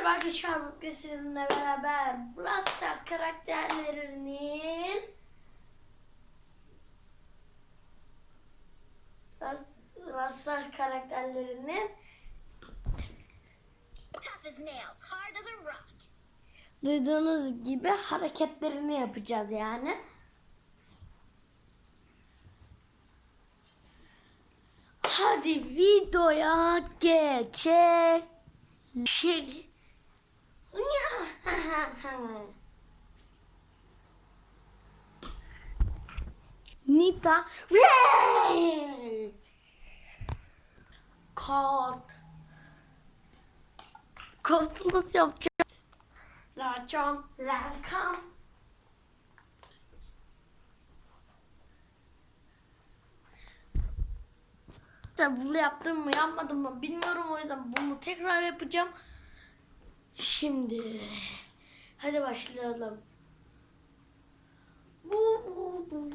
Merhaba arkadaşlar bugün sizinle beraber Brawl Stars karakterlerinin Brawl Stars karakterlerinin duyduğunuz gibi hareketlerini yapacağız yani. Hadi videoya geçelim. Nita. Kod. Kodu nasıl yapacağım? Racon, Rakam. Tabi bunu yaptım mı yapmadım mı bilmiyorum o yüzden bunu tekrar yapacağım. Şimdi hadi başlayalım. Bu bu bu.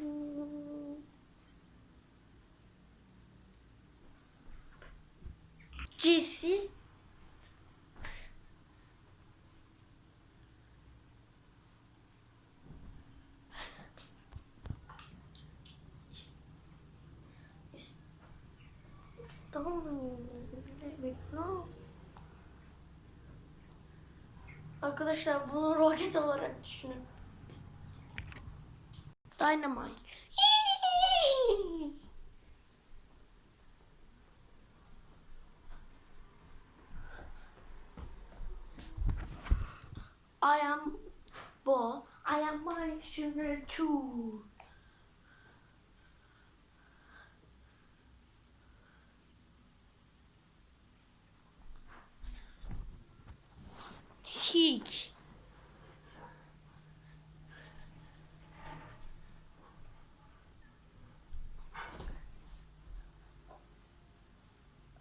Jesse İstanbul. Bekle. Arkadaşlar bunu roket olarak düşünün. Dynamite. I am Bo. I am my sugar too. Tik.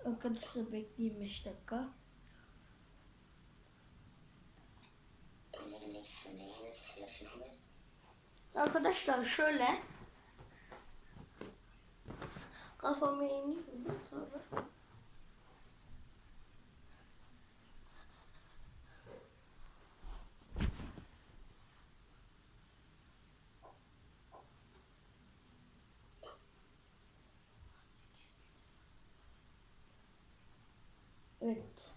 Arkadaşlar bekleyeyim 5 dakika. Arkadaşlar şöyle kafamı ineyim sonra Evet.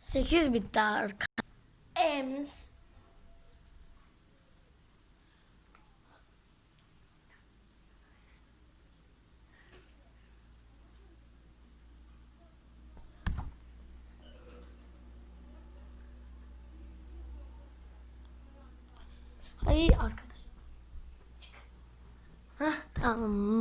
Sekiz bitti arka. Ems. Ay arkadaş. Hah tamam.